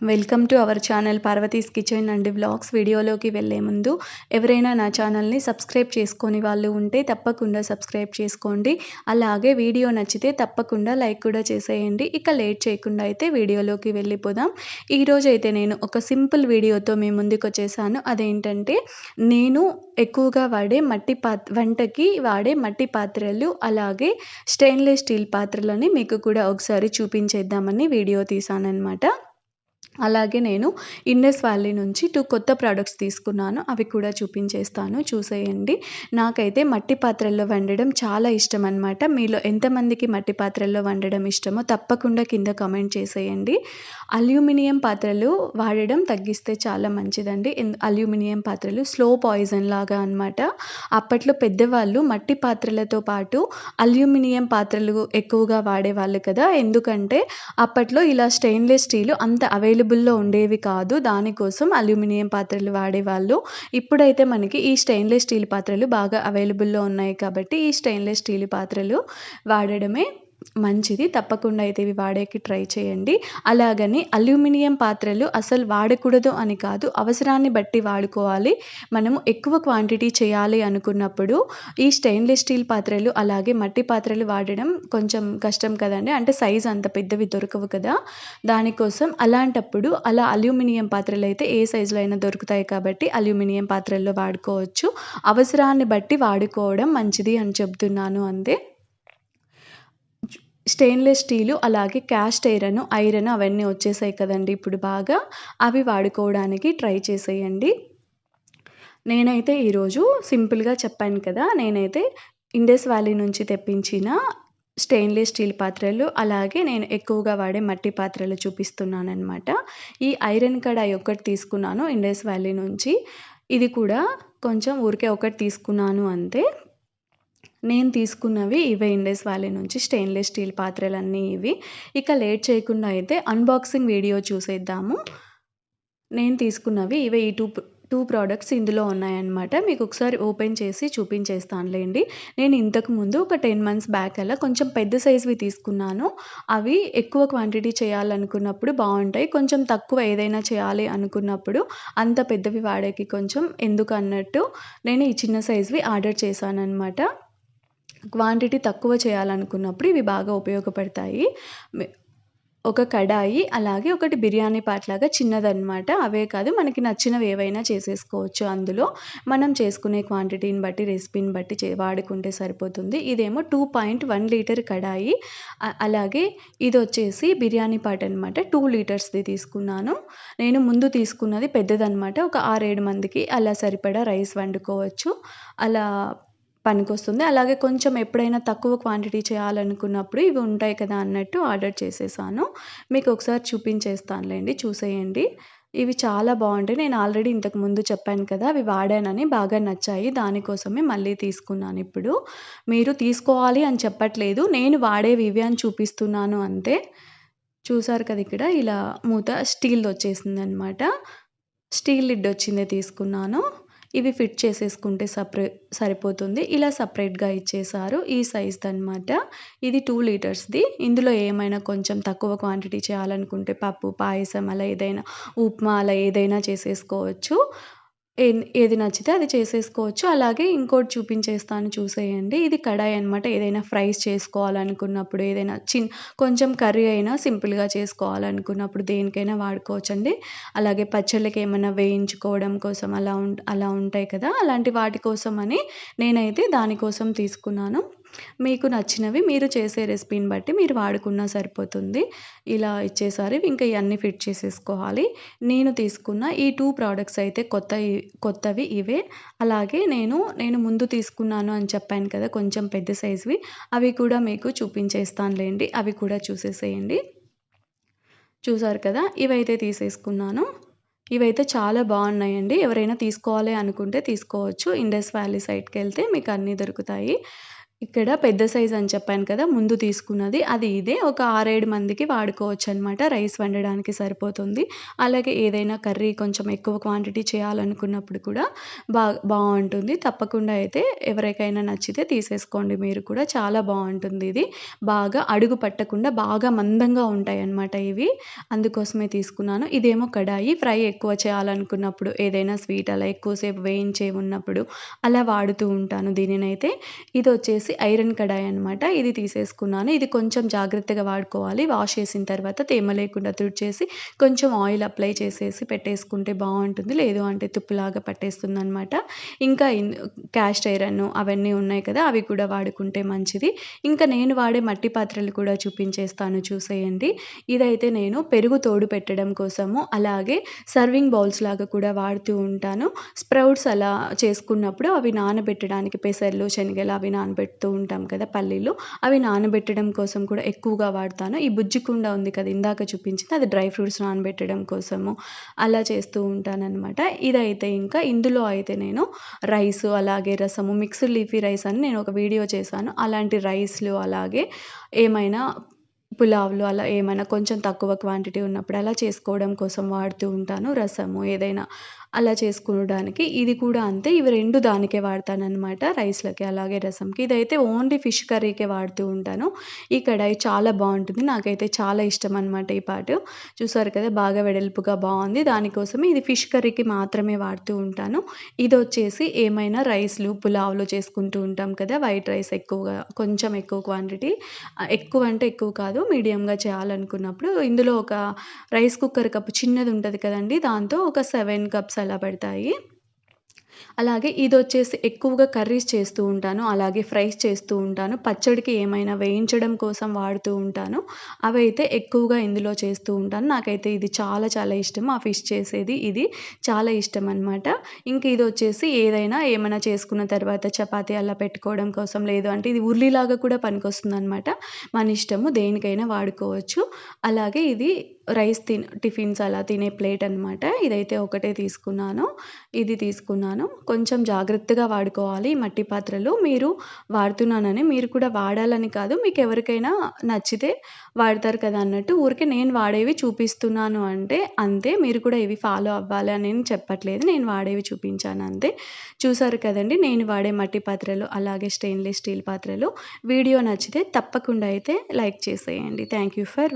Welcome to our channel Parvathi's kitchen and vlogs. వీడియోలోకి వెళ్ళే ముందు ఎవరైనా నా ఛానల్ని సబ్స్క్రైబ్ చేసుకొని వాళ్ళు ఉంటే తప్పకుండా సబ్స్క్రైబ్ చేసుకోండి. అలాగే వీడియో నచ్చితే తప్పకుండా లైక్ కూడా చేసేయండి. ఇక లేట్ చేయకుండా అయితే వీడియోలోకి వెళ్ళిపోదాం. ఈరోజు అయితే నేను ఒక సింపుల్ వీడియోతో మీ ముందుకు వచ్చేసాను అదేంటంటే నేను ఎక్కువగా వాడే మట్టి పాత్ర వంటకి వాడే మట్టి పాత్రలు అలాగే స్టెయిన్లెస్ స్టీల్ పాత్రలని మీకు కూడా ఒకసారి చూపించేద్దామని వీడియో తీసానన్నమాట. అలాగే నేను ఇండస్ వ్యాలీ నుంచి టూ కొత్త ప్రోడక్ట్స్ తీసుకున్నాను. అవి కూడా చూపించేస్తాను. చూసేయండి. నాకైతే మట్టి పాత్రల్లో వండడం చాలా ఇష్టం అనమాట మీలో ఎంతమందికి మట్టి పాత్రల్లో వండడం ఇష్టమో తప్పకుండా కింద కమెంట్ చేసేయండి. అల్యూమినియం పాత్రలు వాడడం తగ్గిస్తే చాలా మంచిదండి. అల్యూమినియం పాత్రలు స్లో పాయిజన్ లాగా అనమాట అప్పట్లో పెద్దవాళ్ళు మట్టి పాత్రలతో పాటు అల్యూమినియం పాత్రలు ఎక్కువగా వాడేవాళ్ళు కదా. ఎందుకంటే అప్పట్లో ఇలా స్టెయిన్లెస్ స్టీల్ అంత అవైలబుల్ అవైలబుల్లో ఉండేవి కాదు. దానికోసం అల్యూమినియం పాత్రలు వాడేవాళ్ళు. ఇప్పుడైతే మనకి ఈ స్టెయిన్లెస్ స్టీల్ పాత్రలు బాగా అవైలబుల్లో ఉన్నాయి కాబట్టి ఈ స్టెయిన్లెస్ స్టీల్ పాత్రలు వాడడమే మంచిది. తప్పకుండా అయితే ఇవి వాడేకి ట్రై చేయండి. అలాగని అల్యూమినియం పాత్రలు అసలు వాడకూడదు అని కాదు అవసరాన్ని బట్టి వాడుకోవాలి. మనము ఎక్కువ క్వాంటిటీ చేయాలి అనుకున్నప్పుడు ఈ స్టెయిన్లెస్ స్టీల్ పాత్రలు అలాగే మట్టి పాత్రలు వాడడం కొంచెం కష్టం కదండి. అంటే సైజ్ అంత పెద్దవి దొరకవు కదా. దానికోసం అలాంటప్పుడు అలా అల్యూమినియం పాత్రలు అయితే ఏ సైజులో అయినా దొరుకుతాయి కాబట్టి అల్యూమినియం పాత్రల్లో వాడుకోవచ్చు. అవసరాన్ని బట్టి వాడుకోవడం మంచిది అని చెప్తున్నాను అంతే. స్టెయిన్లెస్ స్టీలు అలాగే క్యాస్ట్ ఐరన్ ఐరన్ అవన్నీ వచ్చేసాయి కదండి. ఇప్పుడు బాగా అవి వాడుకోవడానికి ట్రై చేసేయండి. నేనైతే ఈరోజు సింపుల్గా చెప్పాను కదా నేనైతే ఇండస్ వ్యాలీ నుంచి తెప్పించిన స్టెయిన్లెస్ స్టీల్ పాత్రలు అలాగే నేను ఎక్కువగా వాడే మట్టి పాత్రలు చూపిస్తున్నాను అనమాట ఈ ఐరన్ కడాయి ఒకటి తీసుకున్నాను ఇండస్ వ్యాలీ నుంచి. ఇది కూడా కొంచెం ఊరికే ఒకటి తీసుకున్నాను అంతే. నేను తీసుకున్నవి ఇవే ఇండస్ వ్యాలీ నుంచి స్టెయిన్లెస్ స్టీల్ పాత్రలన్నీ ఇవి. ఇక లేట్ చేయకుండా అయితే అన్బాక్సింగ్ వీడియో చూసేద్దాము. నేను తీసుకున్నవి ఇవే ఈ టూ టూ ప్రోడక్ట్స్ ఇందులో ఉన్నాయన్నమాట. మీకు ఒకసారి ఓపెన్ చేసి చూపించేస్తానులేండి. నేను ఇంతకు ముందు ఒక టెన్ మంత్స్ బ్యాక్ అలా కొంచెం పెద్ద సైజ్వి తీసుకున్నాను. అవి ఎక్కువ క్వాంటిటీ చేయాలనుకున్నప్పుడు బాగుంటాయి. కొంచెం తక్కువ ఏదైనా చేయాలి అనుకున్నప్పుడు అంత పెద్దవి వాడేకి కొంచెం ఎందుకు అన్నట్టు నేను ఈ చిన్న సైజ్వి ఆర్డర్ చేశాను అనమాట క్వాంటిటీ తక్కువ చేయాలనుకున్నప్పుడు ఇవి బాగా ఉపయోగపడతాయి. ఒక కడాయి అలాగే ఒకటి బిర్యానీ పాట్లాగా చిన్నదనమాట అవే కాదు మనకి నచ్చినవి ఏవైనా చేసేసుకోవచ్చు అందులో. మనం చేసుకునే క్వాంటిటీని బట్టి రెసిపీని బట్టి చే వాడుకుంటే సరిపోతుంది. ఇదేమో టూ పాయింట్ వన్ లీటర్ కడాయి. అలాగే ఇది వచ్చేసి బిర్యానీ పాట్ అనమాట టూ లీటర్స్ది తీసుకున్నాను. నేను ముందు తీసుకున్నది పెద్దదనమాట ఒక ఆరేడు మందికి అలా సరిపడా రైస్ వండుకోవచ్చు. అలా పనికొస్తుంది. అలాగే కొంచెం ఎప్పుడైనా తక్కువ క్వాంటిటీ చేయాలనుకున్నప్పుడు ఇవి ఉంటాయి కదా అన్నట్టు ఆర్డర్ చేసేసాను. మీకు ఒకసారి చూపించేస్తానులేండి చూసేయండి. ఇవి చాలా బాగుంటాయి. నేను ఆల్రెడీ ఇంతకు ముందు చెప్పాను కదా అవి వాడానని బాగా నచ్చాయి. దానికోసమే మళ్ళీ తీసుకున్నాను ఇప్పుడు. మీరు తీసుకోవాలి అని చెప్పట్లేదు. నేను వాడేవి ఇవి అని చూపిస్తున్నాను అంతే. చూసారు కదా ఇక్కడ ఇలా మూత స్టీల్ వచ్చేసింది అనమాట స్టీల్ లిడ్ వచ్చిందే తీసుకున్నాను. ఇవి ఫిట్ చేసేసుకుంటే సపరే సరిపోతుంది. ఇలా సపరేట్గా ఇచ్చేసారు ఈ సైజ్ అనమాట ఇది టూ లీటర్స్ది. ఇందులో ఏమైనా కొంచెం తక్కువ క్వాంటిటీ చేయాలనుకుంటే పప్పు పాయసం అలా ఏదైనా ఉప్మా అలా ఏదైనా చేసేసుకోవచ్చు. ఏది నచ్చితే అది చేసేసుకోవచ్చు. అలాగే ఇంకోటి చూపించేస్తాను చూసేయండి. ఇది కడాయి అనమాట ఏదైనా ఫ్రైస్ చేసుకోవాలనుకున్నప్పుడు ఏదైనా చిన్ కొంచెం కర్రీ అయినా సింపుల్గా చేసుకోవాలనుకున్నప్పుడు దేనికైనా వాడుకోవచ్చు అండి అలాగే పచ్చళ్ళకి ఏమైనా వేయించుకోవడం కోసం అలా ఉం అలా ఉంటాయి కదా అలాంటి వాటి కోసం అని నేనైతే దానికోసం తీసుకున్నాను. మీకు నచ్చినవి మీరు చేసే రెసిపీని బట్టి మీరు వాడుకున్నా సరిపోతుంది. ఇలా ఇచ్చేసారు ఇంకా ఇవన్నీ ఫిట్ చేసేసుకోవాలి. నేను తీసుకున్న ఈ టూ ప్రోడక్ట్స్ అయితే కొత్త కొత్తవి ఇవే. అలాగే నేను నేను ముందు తీసుకున్నాను అని చెప్పాను కదా కొంచెం పెద్ద సైజువి. అవి కూడా మీకు చూపించేస్తానులేండి. అవి కూడా చూసేసేయండి. చూసారు కదా ఇవైతే తీసేసుకున్నాను. ఇవైతే చాలా బాగున్నాయండి. ఎవరైనా తీసుకోవాలి అనుకుంటే తీసుకోవచ్చు. ఇండస్ వ్యాలీ సైడ్కి వెళ్తే మీకు అన్నీ దొరుకుతాయి. ఇక్కడ పెద్ద సైజ్ అని చెప్పాను కదా! ముందు తీసుకున్నది అది ఇదే. ఒక 6, 7 మందికి వాడుకోవచ్చనమాట. రైస్ వండడానికి సరిపోతుంది. అలాగే ఏదైనా కర్రీ కొంచెం ఎక్కువ క్వాంటిటీ చేయాలనుకున్నప్పుడు కూడా బా బాగుంటుంది తప్పకుండా అయితే ఎవరికైనా నచ్చితే తీసేసుకోండి మీరు కూడా. చాలా బాగుంటుంది ఇది. బాగా అడుగు పట్టకుండా బాగా మందంగా ఉంటాయి అన్నమాట ఇవి. అందుకోసమే తీసుకున్నాను. ఇదేమో కడాయి. ఫ్రై ఎక్కువ చేయాలనుకున్నప్పుడు ఏదైనా స్వీట్ అలా ఎక్కువసేపు వేయించే ఉన్నప్పుడు అలా వాడుతూ ఉంటాను దీనినైతే. వచ్చేసి ఐరన్ కడాయి అనమాట. ఇది తీసేసుకున్నాను. ఇది కొంచెం జాగ్రత్తగా వాడుకోవాలి. వాష్ చేసిన తర్వాత తేమ లేకుండా తుడిచేసి కొంచెం ఆయిల్ అప్లై చేసేసి పెట్టేసుకుంటే బాగుంటుంది లేదు అంటే తుప్పులాగా పట్టేస్తుంది అనమాట ఇంకా క్యాస్ట్ ఐరన్ అవన్నీ ఉన్నాయి కదా! అవి కూడా వాడుకుంటే మంచిది. ఇంకా నేను వాడే మట్టి పాత్రలు కూడా చూపించేస్తాను చూసేయండి. ఇదైతే నేను పెరుగు తోడు పెట్టడం కోసము, అలాగే సర్వింగ్ బౌల్స్ లాగా కూడా వాడుతూ ఉంటాను. స్ప్రౌట్స్ అలా చేసుకున్నప్పుడు అవి నానబెట్టడానికి పెసర్లు, శనగలు అవి నానబెట్టు నానబెడుతూ ఉంటాం కదా! పల్లీలు అవి నానబెట్టడం కోసం కూడా ఎక్కువగా వాడతాను. ఈ బుజ్జి కుండ ఉంది కదా! ఇందాక చూపించింది అది డ్రై ఫ్రూట్స్ నానబెట్టడం కోసము అలా చేస్తూ ఉంటానన్నమాట ఇదైతే ఇంకా ఇందులో అయితే నేను రైస్ అలాగే రసము, మిక్స్డ్ లీఫీ రైస్ అని నేను ఒక వీడియో చేశాను. అలాంటి రైస్‌లు అలాగే ఏమైనా పులావ్‌లు అలా ఏమైనా కొంచెం తక్కువ క్వాంటిటీ ఉన్నప్పుడు అలా చేసుకోవడం కోసం వాడుతూ ఉంటాను. రసము ఏదైనా అలా చేసుకోవడానికి. ఇది కూడా అంతే. ఇవి రెండు దానికే వాడతానమాట రైస్‌లకి అలాగే రసంకి. ఇదైతే ఓన్లీ ఫిష్ కర్రీకే వాడుతూ ఉంటాను. ఈ కడాయి చాలా బాగుంటుంది నాకైతే చాలా ఇష్టం అనమాట ఈ పాటు చూసారు కదా! బాగా వెడల్పుగా బాగుంది దానికోసమే ఇది ఫిష్ కర్రీకి మాత్రమే వాడుతూ ఉంటాను. ఇది వచ్చేసి ఏమైనా రైస్‌లు, పులావ్‌లు చేసుకుంటూ ఉంటాం కదా! వైట్ రైస్ ఎక్కువగా కొంచెం ఎక్కువ క్వాంటిటీ ఎక్కువ అంటే ఎక్కువ కాదు. మీడియంగా చేయాలనుకున్నప్పుడు ఇందులో ఒక రైస్ కుక్కర్ కప్ చిన్నది ఉంటుంది కదండి దాంతో ఒక సెవెన్ కప్స్ అలా పడతాయి. అలాగే ఇది వచ్చేసి ఎక్కువగా కర్రీస్ చేస్తూ ఉంటాను. అలాగే ఫ్రైస్ చేస్తూ ఉంటాను. పచ్చడికి ఏమైనా వేయించడం కోసం వాడుతూ ఉంటాను. అవైతే ఎక్కువగా ఇందులో చేస్తూ ఉంటాను. నాకైతే ఇది చాలా చాలా ఇష్టం. ఆ ఫిష్ చేసేది ఇది చాలా ఇష్టం అనమాట. ఇంక ఇదొచ్చేసి ఏదైనా ఏమైనా చేసుకున్న తర్వాత చపాతి అలా పెట్టుకోవడం కోసం లేదు అంటే ఇది ఉర్లిలాగా కూడా పనికొస్తుంది అనమాట మన ఇష్టము దేనికైనా వాడుకోవచ్చు. అలాగే ఇది రైస్ తిన్ టిఫిన్స్ అలా తినే ప్లేట్ అనమాట. ఇదైతే ఒకటే తీసుకున్నాను. ఇది తీసుకున్నాను. కొంచెం జాగ్రత్తగా వాడుకోవాలి ఈ మట్టి పాత్రలు. మీరు వాడుతున్నానని మీరు కూడా వాడాలని కాదు. మీకు ఎవరికైనా నచ్చితే వాడతారు కదా! అన్నట్టు ఊరికే నేను వాడేవి చూపిస్తున్నాను అంటే అంతే. మీరు కూడా ఇవి ఫాలో అవ్వాలి అని నేను చెప్పట్లేదు. నేను వాడేవి చూపించాను అంతే. చూసారు కదండి నేను వాడే మట్టి పాత్రలు, అలాగే స్టెయిన్‌లెస్ స్టీల్ పాత్రలు. వీడియో నచ్చితే తప్పకుండా అయితే లైక్ చేసేయండి. Thank you for